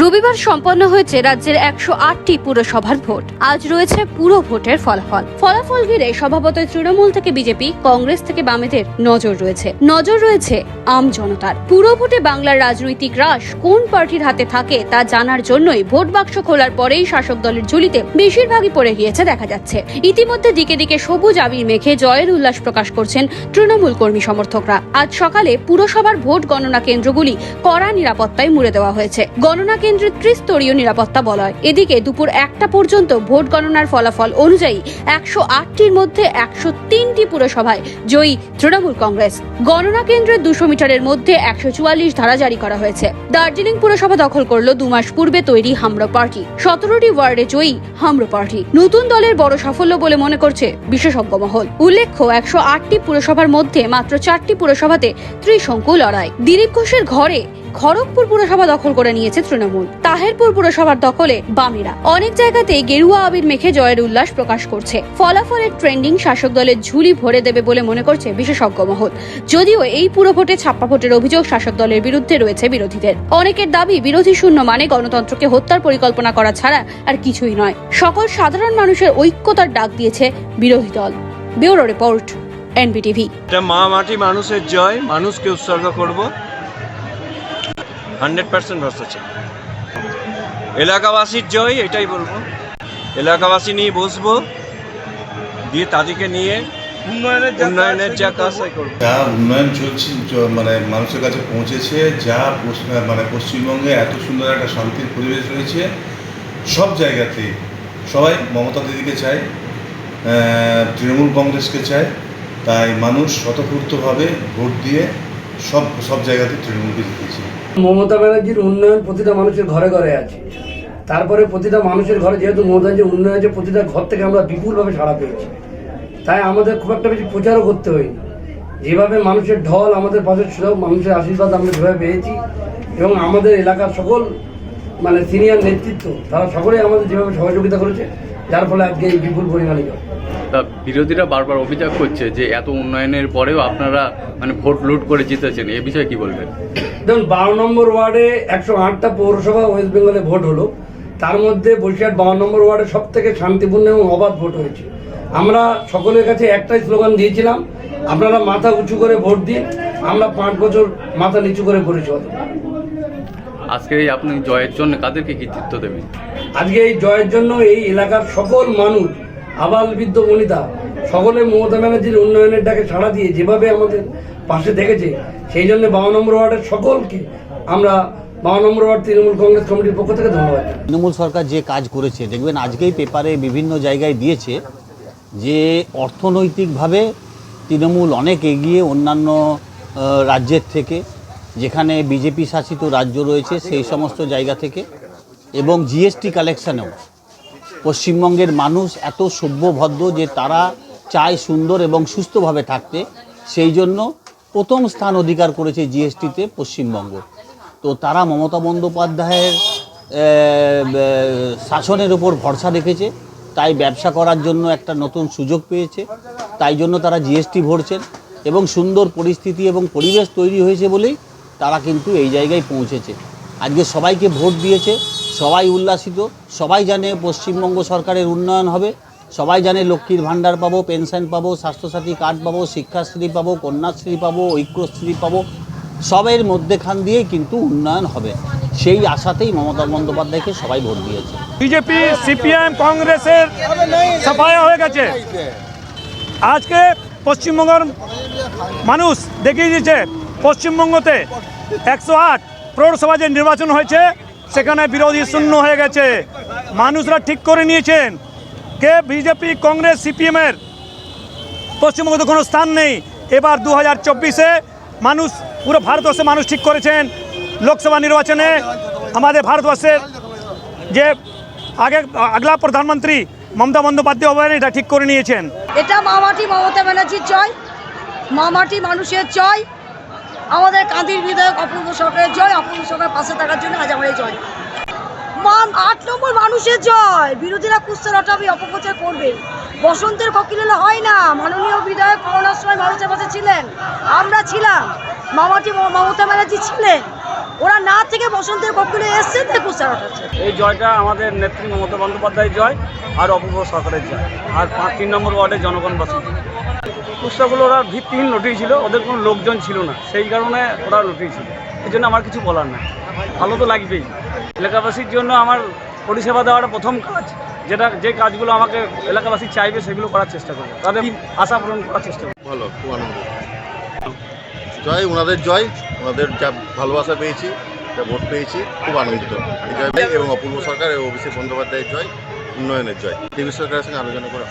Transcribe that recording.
রবিবার সম্পন্ন হয়েছে রাজ্যের একশো আটটি পুরসভার ভোট। আজ রয়েছে পুরো ভোটের ফলাফল। ফলাফল ঘিরে স্বভাবতই তৃণমূল থেকে বিজেপি, কংগ্রেস থেকে বামেদের নজর রয়েছে। নজর রয়েছে আম জনতার। পুরো ভোটে বাংলার রাজনৈতিক রাশ কোন পার্টির হাতে থাকে তা জানার জন্যই ভোট বাক্স খোলার পরেই শাসক দলের ঝুলিতে বেশিরভাগই পড়ে গিয়েছে দেখা যাচ্ছে। ইতিমধ্যে দিকে দিকে সবুজ আবির মেখে জয়ের উল্লাস প্রকাশ করছেন তৃণমূল কর্মী সমর্থকরা। আজ সকালে পুরসভার ভোট গণনা কেন্দ্রগুলি কড়া নিরাপত্তায় মুড়ে দেওয়া হয়েছে। গণনা কেন্দ্রে ত্রিস্তরীয় নিরাপত্তা বলয়। এদিকে দুপুর একটা পর্যন্ত ভোট গণনার ফলাফল অনুযায়ী একশো আটটির মধ্যে একশো তিনটি পুরসভায় জয়ী তৃণমূল কংগ্রেস। গণনা কেন্দ্রের দুশো মিটারের মধ্যে একশো চুয়াল্লিশ ধারা জারি করা হয়েছে। দার্জিলিং পুরসভা দখল করল দু মাস পূর্বে তৈরি হামরো পার্টি। সতেরোটি ওয়ার্ডে জয়ী হামরো পার্টি। নতুন দলের বড় সাফল্য বলে মনে করছে বিশেষজ্ঞ মহল। উল্লেখ্য, একশো আটটি পুরসভার মধ্যে মাত্র চারটি পুরসভাতে ত্রিশঙ্কু লড়াই। দিলীপ ঘোষের ঘরে খড়গপুর পুরসভা দখল করে নিয়েছে তৃণমূল। তাহেরপুর পুরসভার দখলে বামেরা। অনেক জায়গাতেই গেরুয়া আবির মেখে জয়ের উল্লাস প্রকাশ করছে। ফলাফলের ট্রেন্ডিং শাসক দলের ঝুলি ভরে দেবে বলে মনে করছে বিশেষজ্ঞ মহল। যদিও এই পুরো ভোটে ছাপ্পা ভোটের অভিযোগ শাসক দলের বিরুদ্ধে রয়েছে বিরোধীদের। অনেকের দাবি, বিরোধী শূন্য মানে গণতন্ত্রকে হত্যার পরিকল্পনা করা ছাড়া আর কিছুই নয়। সকল সাধারণ মানুষের ঐক্যতার ডাক দিয়েছে বিরোধী দল। Bureau report, NBTV. মা মাটি মানুষের জয়, মানুষকে উৎসর্গ করব। হান্ড্রেড পার্সেন্ট ভরসা চাই এলাকাবাসীর জয় এটাই বলব। এলাকাবাসী নিয়ে বসবো দিয়ে তাদেরকে নিয়ে উন্নয়নের যা কাজ করব। যা উন্নয়ন চলছে মানে মানুষের কাছে পৌঁছেছে যা মানে পশ্চিমবঙ্গে এত সুন্দর একটা শান্তির পরিবেশ রয়েছে সব জায়গাতে সবাই মমতা দিদিকে চায় তৃণমূল কংগ্রেসকে চায় তাই মানুষ স্বতঃস্ফূর্তভাবে ভোট দিয়ে সব সব জায়গাতে তৃণমূলকে জিতেছে মমতা ব্যানার্জির উন্নয়ন প্রতিটা মানুষের ঘরে ঘরে আছে। তারপরে প্রতিটা মানুষের ঘরে যেহেতু মমতা ব্যানার্জির উন্নয়ন আছে প্রতিটা ঘর থেকে আমরা বিপুলভাবে সাড়া পেয়েছি। তাই আমাদের খুব একটা বেশি প্রচারও করতে হয়নি। যেভাবে মানুষের ঢল আমাদের পাশে ছিল, মানুষের আশীর্বাদ আমরা যেভাবে পেয়েছি এবং আমাদের এলাকার সকল মানে সিনিয়র নেতৃত্ব, তারা সকলেই আমাদের যেভাবে সহযোগিতা করেছে, যার ফলে আজকে এই বিপুল পরিমাণে জয়। তা বিরোধীরা বারবার অভিযোগ করছে যে এত উন্নয়নের পরেও আপনারা মানে ভোট লুট করে জিতেছেন। এ বিষয়ে কি বলবেন? দেখুন বারো নম্বর ওয়ার্ডে একশো আটটা পৌরসভা ওয়েস্ট বেঙ্গলে ভোট হলো। তার মধ্যে বসিরহাট বারো নম্বর ওয়ার্ডে সব থেকে শান্তিপূর্ণ এবং অবাধ ভোট হয়েছে। আমরা সকলের কাছে একটাই স্লোগান দিয়েছিলাম আপনারা মাথা উঁচু করে ভোট দিন আমরা পাঁচ বছর মাথা নিচু করে পরিচয় দেব। আজকে এই আপনি জয়ের জন্য কাদেরকে কৃতিত্ব দেবেন? আজকে এই জয়ের জন্য এই এলাকার সকল মানুষ আবাল বৃদ্ধ বনিতা সকলে মমতা ব্যানার্জির উন্নয়নের ডাকে সাড়া দিয়ে যেভাবে আমাদের পাশে থেকেছে সেই জন্য বারো নম্বর ওয়ার্ডের সকলকে আমরা বারো নম্বর ওয়ার্ড তৃণমূল কংগ্রেস পক্ষ থেকে তৃণমূল সরকার যে কাজ করেছে, দেখবেন আজকেই পেপারে বিভিন্ন জায়গায় দিয়েছে যে অর্থনৈতিকভাবে তৃণমূল অনেক এগিয়ে অন্যান্য রাজ্যের থেকে, যেখানে বিজেপি শাসিত রাজ্য রয়েছে সেই সমস্ত জায়গা থেকে, এবং জিএসটি কালেকশনেও পশ্চিমবঙ্গের মানুষ এত সভ্যভদ্র যে তারা চায় সুন্দর এবং সুস্থভাবে থাকতে, সেই জন্য প্রথম স্থান অধিকার করেছে জিএসটিতে পশ্চিমবঙ্গ। তো তারা মমতা বন্দ্যোপাধ্যায়ের শাসনের উপর ভরসা রেখেছে, তাই ব্যবসা করার জন্য একটা নতুন সুযোগ পেয়েছে, তাই জন্য তারা জিএসটি ভরছেন এবং সুন্দর পরিস্থিতি এবং পরিবেশ তৈরি হয়েছে বলেই তারা কিন্তু এই জায়গায় পৌঁছেছে। আজকে সবাইকে ভোট দিয়েছে সবাই উল্লাসিত, সবাই জানে পশ্চিমবঙ্গ সরকারের উন্নয়ন হবে, সবাই জানে লক্ষ্মীর ভাণ্ডার পাবো, পেনশন পাবো, স্বাস্থ্যসাথী কার্ড পাবো, শিক্ষাশ্রী পাবো, কন্যাশ্রী পাবো, ঐক্যশ্রী পাবো, সবের মধ্যেখান দিয়েই কিন্তু উন্নয়ন হবে। সেই আশাতেই মমতা বন্দ্যোপাধ্যায়কে সবাই ভোট দিয়েছে। বিজেপি, সিপিএম, কংগ্রেসের সাফায়া হয়ে গেছে। আজকে পশ্চিমবঙ্গের মানুষ দেখিয়ে দিয়েছে, পশ্চিমবঙ্গতে একশো আট পৌরসভা যে নির্বাচন হয়েছে সেখানে বিরোধী শূন্য হয়ে গেছে। মানুষরা ঠিক করে নিয়েছেন। কে? বিজেপি, কংগ্রেস, সিপিএমের। পশ্চিমবঙ্গে কোনো স্থান নেই। এবার দু হাজার চব্বিশে মানুষ, পুরো ভারতবর্ষে মানুষ ঠিক করেছেন। লোকসভা নির্বাচনে আমাদের ভারতবর্ষের যে আগে আগলা প্রধানমন্ত্রী মমতা বন্দ্যোপাধ্যায় হবেন এটা ঠিক করে নিয়েছেন। এটা মামাটি মমতা ব্যানার্জির জয়, মামাটি মানুষের জয়, আমাদের কাঁদির বিধায়ক অপূর্ব সরকারের সরকারের পাশে থাকার জন্য আজ আমার এই জয়। মা আট নম্বর মানুষের জয়। বিরোধীরা কুস্তে রটাবি, অপপ্রচার করবে। বসন্তের ককিলেলে হয় না। মাননীয় বিধায়ক করোনার সময় মানুষের পাশে ছিলেন। আমরা ছিলাম। মামাটি মমতা ব্যানার্জি ছিলেন। ওরা না থেকে বসন্তের কক্ষণে এসছে তাই পোস্টার ওঠাচ্ছে এই জয়টা আমাদের নেত্রী মমতা বন্দ্যোপাধ্যায়ের জয় আর অপূর্ব সরকারের জয়। আর পাঁচ, তিন নম্বর ওয়ার্ডের জনগণবাসী পুস্তকগুলো ওরা ভিত্তিহীন লটিয়েছিল। ওদের কোনো লোকজন ছিল না। সেই কারণে ওরা লটিয়েছিল। জন্য আমার কিছু বলার নাই। ভালো তো লাগবেই। এলাকাবাসীর জন্য আমার পরিষেবা দেওয়াটা প্রথম কাজ। যেটা, যে কাজগুলো আমাকে এলাকাবাসী চাইবে, সেগুলো করার চেষ্টা করব। তাদের আশা পূরণ করার চেষ্টা করব। ভালো, খুব আনন্দ। জয়, ওনাদের জয়। ওনাদের যা ভালোবাসা পেয়েছি, যা ভোট পেয়েছি, খুব আনন্দিত। জয় এবং অপূর্ব সরকার এবং অভিষেক বন্দ্যোপাধ্যায়ের জয়, উন্নয়নের জয়। দেবী সরকারের সঙ্গে আলোচনা করে